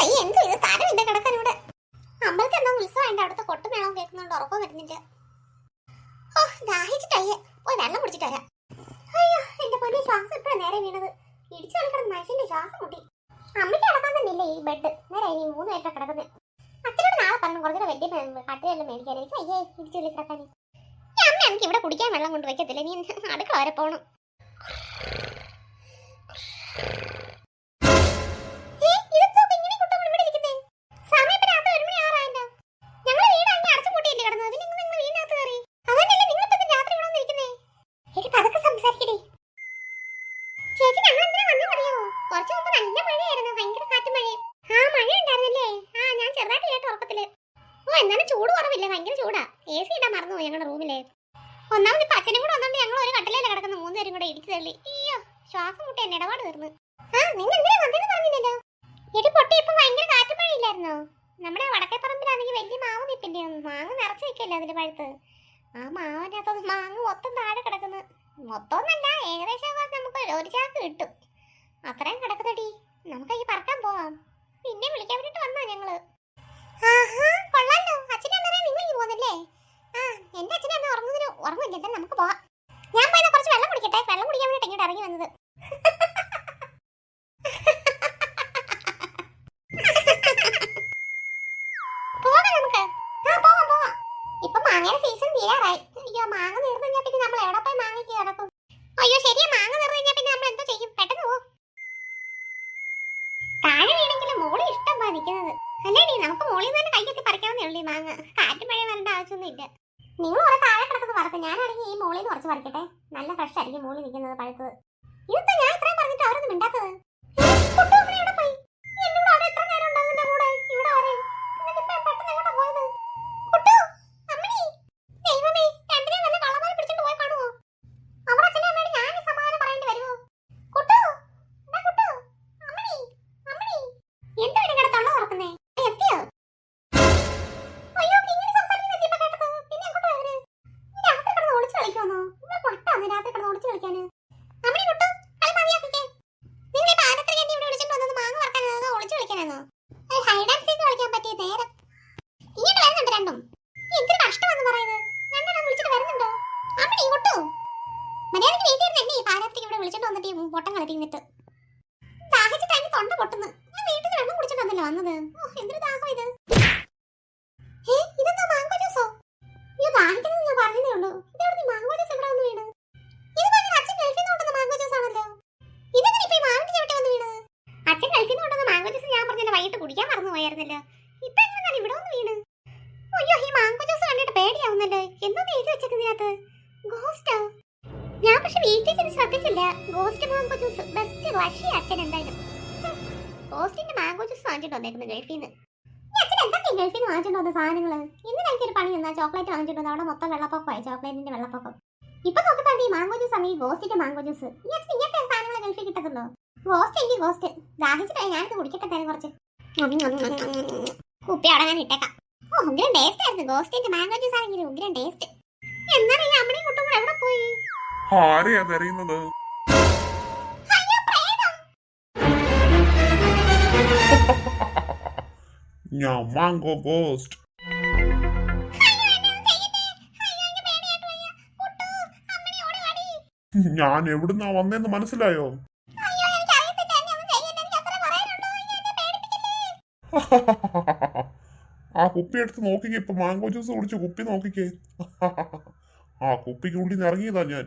അയ്യ എന്ത് ഇത് സ്ഥലമില്ല കിടക്കാൻ ഇവിടെ. അമ്പലത്തിൽ എന്താ ഉത്സവം അവിടുത്തെ കൊട്ടും മേളവും കേൾക്കുന്നുണ്ട് ഉറക്കം വരുന്നില്ല ഓ ദാഹിച്ചിട്ടയ്യ പോയി വെള്ളം കുടിച്ചിട്ട് അയ്യോ എന്റെ പൊന്നെ ശ്വാസം ഇപ്പഴാ നേരെ വീണത്? ഇടിച്ചു കളിക്കുന്ന മനുഷ്യന്റെ ശ്വാസം മുട്ടി. അമ്മയ്ക്ക് കിടക്കാൻ തന്നില്ല ഈ ബെഡ് നേരെ ഈ മൂന്ന് പേരുടെ കിടക്കുന്നത് അച്ഛനോട് നാളെ പറഞ്ഞു കുറച്ചുകൂടെ വലിയ കട്ടിലെല്ലാം മേടിക്കാൻ. അയ്യേ ഇടിച്ചു കിടക്കാൻ അമ്മ എനിക്ക് ഇവിടെ കുടിക്കാൻ വെള്ളം കൊണ്ട് വെക്കത്തില്ല. നീ അടുക്കള വരെ പോണം. ഇടിച്ചു തള്ളി അയ്യോ ശ്വാസം മുട്ടി എന്നെ ആ നിങ്ങൾ എന്തിനാ വന്നതെന്ന് പറഞ്ഞില്ലല്ലോ? ഇടി പൊട്ടി ഇപ്പൊ ഭയങ്കര കാറ്റും മഴയില്ലായിരുന്നോ? നമ്മുടെ വടക്കേ പറമ്പിലാണെങ്കിൽ വലിയ മാവ് നിപ്പിന്റെ മാങ്ങ നിറച്ച് നിൽക്കല്ലേ അതിന്റെ പഴുത്ത്? ആ മാവിനകത്ത് മാങ്ങ മൊത്തം താഴെ കിടക്കുന്നു. മൊത്തം ഒന്നല്ല ഏകദേശം നമുക്ക് ഒരു- ചാക്ക് കിട്ടും. അത്രയും കിടക്കുന്നടി. നമുക്ക് ഈ പറക്കാൻ പോവാം. പിന്നെ വിളിക്കാൻ വേണ്ടിട്ട് വന്നാ ഞങ്ങൾ? കൊള്ളാലോ. അച്ഛനും അമ്മയും നിങ്ങൾ പോകുന്നില്ലേ? ആ എന്റെ അച്ഛനും അമ്മ ഉറങ്ങുന്നതിന് ഉറങ്ങില്ല നമുക്ക് പോവാം. കുടിക്കട്ടെ വെള്ളം കുടിക്കാൻ വേണ്ടിട്ട് ഇങ്ങോട്ട് ഇറങ്ങി വന്നത്. മാങ്ങയുടെ സീസൺ തീരാറായി. അയ്യോ മാങ്ങ തീർന്നു കഴിഞ്ഞാൽ പിന്നെ നമ്മൾ എവിടെ പോയി കിടക്കും? അയ്യോ ശരിയാ മാങ്ങ തീർന്നു കഴിഞ്ഞാൽ പിന്നെ നമ്മൾ എന്തോ ചെയ്യും? പെട്ടെന്ന് പോ. താഴെ വീണെങ്കിലും മോളി ഇഷ്ടം പോലെ നിൽക്കുന്നത് അല്ലേടി നമുക്ക് മോളിൽ നിന്ന് തന്നെ കൈയൊക്കെ പറിക്കാവുന്നേ ഉള്ളൂ മാങ്ങ. കാറ്റും മഴ വരേണ്ട ആവശ്യമൊന്നും ഇല്ല നിങ്ങൾ കുറെ താഴെ കിടക്കുന്നത് വറുത്ത് ഞാനാണെങ്കിൽ ഈ മോളിൽ നിന്ന് കുറച്ച് പറിക്കട്ടെ നല്ല ഫ്രഷ് ആയിരിക്കും മോളിൽ നിൽക്കുന്നത് പഴുത്തത്. ഇതിപ്പോ ഞാൻ ഇത്രയും പറഞ്ഞിട്ട് അവരൊന്നും മിണ്ടാത്തത്? വന്നത്. എന്തൊരു ദാഹം ഇത്. ഇതെന്താ മാംഗോ ജ്യൂസോ? അയ്യോ ദാഹിക്കുന്നത് ഞാൻ പറഞ്ഞതേ ഇതെവിടെ മാംഗോ ജ്യൂസ് ഇവിടെ വന്ന് ഇത് പറഞ്ഞ അച്ഛൻ ഗൾഫിൽ മാങ്കോ ജ്യൂസ് ആണല്ലോ. ഇതെങ്ങനെ ഇപ്പൊ മാവിന്റെ ചവിട്ടി വന്ന് വീണത് അച്ഛൻ കൊണ്ടുവന്ന മാങ്കോ ജ്യൂസ് ഞാൻ പറഞ്ഞില്ല വൈകിട്ട് കുടിക്കാൻ മറന്നു പോയായിരുന്നല്ലോ. ഇപ്പൊ എങ്ങനെയാണ് ഇവിടെ വന്ന് അയ്യോ ഈ മാംഗോ ജ്യൂസ് കണ്ടിട്ട് പേടിയാവുന്നല്ലോ. എന്തോ എഴുതി വെച്ചതിനകത്ത് ഗോസ്റ്റോ? ഞാൻ പക്ഷെ വീട്ടിൽ ചെന്ന് ശ്രദ്ധിച്ചില്ല. Ghost mango juice. ബെസ്റ്റ് വഷി അച്ഛൻ എന്തായാലും. ഹും, ഗോസ്റ്റിന്റെ മാങ്കോ ജ്യൂസ് വാങ്ങിച്ചിട്ട് ഗൾഫിൽ നിന്ന് ഗൾഫിൽ നിന്ന് വന്ന സാധനങ്ങൾ? ഇന്നലെ എനിക്കൊരു പണി തന്നാ ചോക്ലേറ്റ് വാങ്ങിച്ചിട്ട് വന്നു അവിടെ മൊത്തം വെള്ളപ്പൊക്കമായി ചോക്ലേറ്റിന്റെ വെള്ളപ്പൊക്കം. ഇപ്പൊ നോക്കുന്നുണ്ട് ഈ മാംഗോ ജ്യൂസ് ആണ് ഈ ഗോസ്റ്റിന്റെ മാംഗോ ജ്യൂസ്. ഇങ്ങനത്തെ സാധനങ്ങൾ ഗൾഫിൽ കിട്ടത്തുള്ളൂ. ഗോസ്റ്റ് എനിക്ക് ഗോസ്റ്റ് ദാഹിച്ചിട്ടായി ഞാനിത് കുടിക്കട്ടെ തരാം കുറച്ച്. കുപ്പി അവിടെ ഞാൻ ഇട്ടേക്കാം. ഓ ഉഗ്രം ടേസ്റ്റ് ആയിരുന്നു. ഗോസ്റ്റിന്റെ മാംഗോ ജ്യൂസ് ആണെങ്കിലും ഉഗ്രം ടേസ്റ്റ് എന്നാണ് ഈ അമ്മയും കുട്ടും കൂടെ എവിടെ പോയി? ആരെയാ കരയുന്നത് ചെയ്യല്ലേ എനിക്ക് ഗോസ്റ്റ് ഞാൻ എവിടുന്നാ വന്നേന്ന് മനസ്സിലായോ? ആ കുപ്പി എടുത്ത് നോക്കിക്കേ ഇപ്പൊ മാംഗോ ജ്യൂസ് കുടിച്ച് കുപ്പി നോക്കിക്കേ. ആ കുപ്പിക്കുള്ളിൽ നിന്ന് ഇറങ്ങിയതാ ഞാൻ.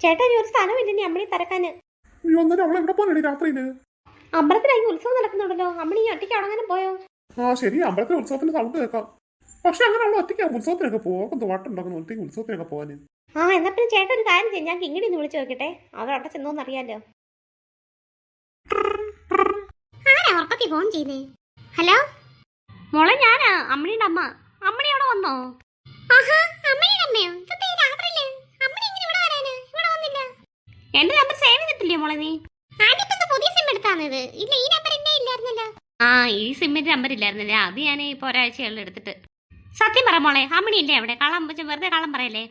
ചേട്ടാ ഒരു സ്ഥലം ഇല്ലേ അമ്മണി തരക്കാന്. അവളെ എവിടെ പോകണേ രാത്രിയിൽ? അമ്പലത്തിലായി ഉത്സവം നടക്കുന്നുണ്ടല്ലോ. അമ്മണി ഒറ്റയ്ക്ക് അടങ്ങാനും പോയോ? ആ ശരി. അമ്പലത്തിലെ ഉത്സവത്തിന് സൗണ്ട് കേൾക്കാം. പക്ഷെ അങ്ങനെ അവൾ ഒറ്റയ്ക്ക് ഉത്സവത്തിനൊക്കെ പോകും വാട്ടുണ്ടാക്കുന്നു ഒറ്റയ്ക്ക് ഉത്സവത്തിനൊക്കെ പോകാന് ആ എന്നാ പിന്നെ ചേട്ടൻ ഒരു കാര്യം ചെയ്യാം. ഞാൻ കിങ്ങിണി ഒന്ന് വിളിച്ചു നോക്കട്ടെ. അവർ അവിടെ ചെന്നോന്ന് അറിയാലോ. ആരാ ഫോൺ ചെയ്തേ ഹലോ? മോളെ ഞാനാ അമ്മണിയുടെ അമ്മ. അമ്മണി അവിടെ വന്നോ? എന്റെ നമ്പർ സേവ് ചെയ്തിട്ടില്ലേ മോളെ നീ? ആന്റി ഇപ്പൊ പുതിയ സിം എടുത്താന്നത്. ഇല്ല ഈ നമ്പർ എന്നെ ഇല്ലായിരുന്നല്ലോ. ആ ഈ സിമ്മിന്റെ നമ്പർ ഇല്ലായിരുന്നില്ലേ? അത് ഞാൻ ഇപ്പൊ ഒരാഴ്ചയുള്ള എടുത്തിട്ട്. സത്യം പറ മോളെ അമ്മണി ഇല്ലേ അവിടെ? കള്ളം വെച്ച വെറുതെ കള്ളം പറയല്ലേ?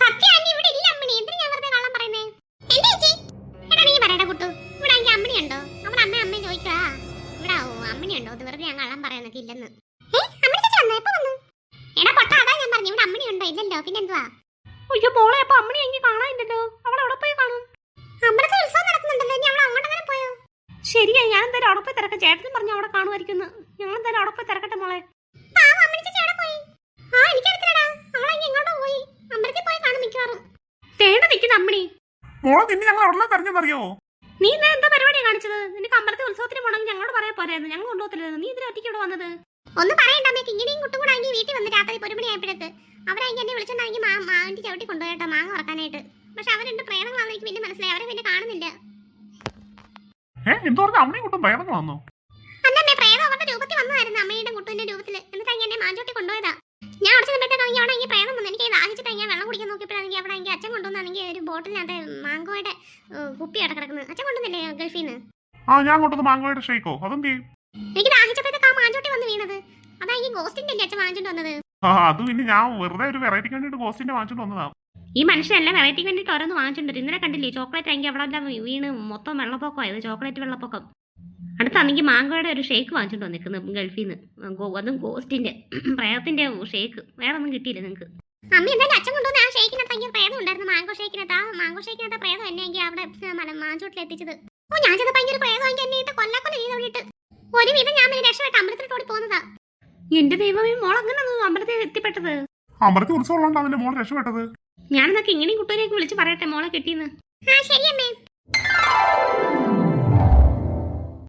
സത്യം ആന്റി ഇവിടെ ഇല്ല അമ്മണി. എന്തിനാ ഞാൻ വെറുതെ കള്ളം പറയുന്നേ? എന്റെ ചേച്ചി? എടാ നീ പറയടാ കുട്ടു. ഇവിടെ ആണെങ്കിൽ അമ്മണി ഉണ്ടോ? അവിടെ അമ്മ അമ്മ ചോദിക്കാ ഇവിടെ ഓ, അമ്മണി ഉണ്ടോ? ഇത് വെറുതെ ഞാൻ കള്ളം പറയാനൊക്കെ ഇല്ലെന്ന്. എടാ പൊട്ട അതാ ഞാൻ പറഞ്ഞു. ഇവിടെ അമ്മണി ഉണ്ടോ? ഇല്ലല്ലോ. പിന്നെന്തുവാ അയ്യോ മോളെ അപ്പൊ അമ്മണി എങ്ങനെ കാണാനില്ലല്ലോ. അവൾ അവിടെ പോയി കാണും? അമ്പലത്തിൽ ഉത്സവം നടക്കുന്നുണ്ടല്ലോ. ഇനി അവൾ അങ്ങോട്ടെങ്ങനെ പോയോ? ശരിയാ ഞാൻ എന്തായാലും അവിടെ പോയി തിരക്കാം. ചേട്ടനും പറഞ്ഞു അവിടെ കാണുമായിരിക്കുന്നു ഞാൻ എന്തായാലും അവിടെ പോയി തിരക്കട്ടെ മോളെ. മോളെ നിന്നെ ഞങ്ങൾ അവിടെ തെരഞ്ഞെന്നറിയോ? നീ ഇന്ന് എന്താ പരിപാടിയാ കാണിച്ചത്? നിനക്ക് അമ്പലത്തിൽ ഉത്സവത്തിന് പോകണമെങ്കിൽ ഞങ്ങളോട് പറയാൻ പോരായിരുന്നു. ഞങ്ങൾ കൊണ്ടുപോകത്തില്ലായിരുന്നു. നീ ഇതിന് ഒറ്റയ്ക്ക് ഇവിടെ വന്നത്? ഒന്നും പറയണ്ട അമ്മയ്ക്ക് ഇങ്ങനെയും കുട്ടും കൂടെ ആണെങ്കിൽ വീട്ടിൽ വന്ന് രാത്രി ഒരു മണി ആയപ്പോഴേക്ക് അവരാണെങ്കിൽ എന്നെ വിളിച്ചിട്ടുണ്ടെങ്കിൽ മാ മാണ്ടി ചവിട്ടി കൊണ്ടുപോയിട്ടോ മാങ്ങ ഉറക്കാനായിട്ട് പക്ഷെ അവർ രണ്ട് പ്രേതങ്ങളാണെന്ന് എനിക്ക് പിന്നെ മനസ്സിലായി. അവരെ പിന്നെ കാണുന്നില്ല. കൂട്ടും അന്നമ്മേ പ്രേതം അവരുടെ രൂപത്തിൽ വന്നതായിരുന്നു അമ്മയുടെ കുട്ടുവിന്റെ രൂപത്തിൽ എന്നിട്ട് അങ്ങനെ എന്നെ മാഞ്ചോട്ടി കൊണ്ടുപോയതാ. ഞാൻ അവിടെ ചെന്നപ്പോഴത്തേക്കാണെങ്കിൽ അവിടെ എനിക്ക് പ്രേതം വന്നു എനിക്ക് ദാഹിച്ചിട്ട് ഞാൻ വെള്ളം കുടിക്കാൻ നോക്കിയപ്പോഴാണെങ്കിൽ അവിടെ എനിക്ക് അച്ഛൻ കൊണ്ടുവന്നാണെങ്കിൽ ഒരു ബോട്ടിലിനകത്ത് മാങ്കോയുടെ കുപ്പി അവിടെ കിടക്കുന്നത് അച്ഛൻ കൊണ്ടുവന്നില്ലേ ഗൾഫിൽ നിന്ന്? ആ ഞാൻ കൊണ്ടുവന്ന മാങ്കോയുടെ ഷേക്കോ. അതെന്ത് എനിക്ക് ദാഹിച്ചപ്പോഴത്തേക്ക് ആ മാഞ്ചോട്ടി വന്ന് വീണത്. അതാ ഈ ഗോസ്റ്റിന്റെ അല്ലേ അച്ഛൻ വാങ്ങിച്ചോണ്ട് വന്നത്? ആ അത് പിന്നെ ഞാൻ വെറുതെ ഒരു വെറൈറ്റിക്ക് കണ്ടിട്ട് ഗോസ്റ്റിന്റെ വാങ്ങിച്ചോണ്ട് വന്നതാ. ഈ മനുഷ്യനെല്ലാം വെറൈറ്റിക്ക് വേണ്ടിയിട്ട് ഓരോന്ന് വാങ്ങിച്ചിട്ടുണ്ട് ഇന്നലെ കണ്ടില്ലേ ചോക്ലേറ്റ് ആണെങ്കിൽ അവിടെ എല്ലാം വീണ് മൊത്തം വെള്ളപ്പൊക്കമായത് ചോക്ലേറ്റ് വെള്ളപ്പൊക്കം. അടുത്താണെങ്കിൽ മാങ്കോയുടെ ഒരു ഷേക്ക് വാങ്ങിച്ചിട്ട് വന്നിരിക്കുന്നത് ഗൾഫിൽ നിന്ന് അതും ഗോസ്റ്റിന്റെ പ്രേതത്തിന്റെ ഷേക്ക്. വേറെ ഒന്നും കിട്ടിയില്ല നിങ്ങൾക്ക് അമ്മ എന്തായാലും അച്ഛൻ കൊണ്ടുവന്ന ആ ഷേക്കിനകത്ത് ഭയങ്കര പ്രേതം ഉണ്ടായിരുന്നു മാങ്കോ ഷേക്കിനകത്ത് ആ മാങ്കോ ഷേക്കിനകത്ത് പ്രേതം എന്നെങ്കിൽ അവിടെ മാഞ്ചോട്ടിൽ എത്തിച്ചത്. ഓ ഞാൻ ചെയ്ത ഭയങ്കര പ്രേതം എങ്കിൽ എന്നെ ഇട്ട് കൊല്ലാക്കൊല്ല ചെയ്ത് ഒരു ഒരുവിധം ഞാൻ പിന്നെ രക്ഷപ്പെട്ട് അമ്പലത്തിലോട്ട് പോകുന്നതാ എന്റെ ദൈവമേ മോൾ അങ്ങനെ അമ്പലത്തിൽ എത്തിപ്പെട്ടത്. അമ്പലത്തിൽ ഉത്സവം അവന്റെ മോൾ രക്ഷപ്പെട്ടത്. ഞാനെന്നൊക്കെ ഇങ്ങനെയും കുട്ടൂരേക്ക് വിളിച്ച് പറയട്ടെ മോളെ കിട്ടിയെന്ന് ആ ശരി അമ്മേ.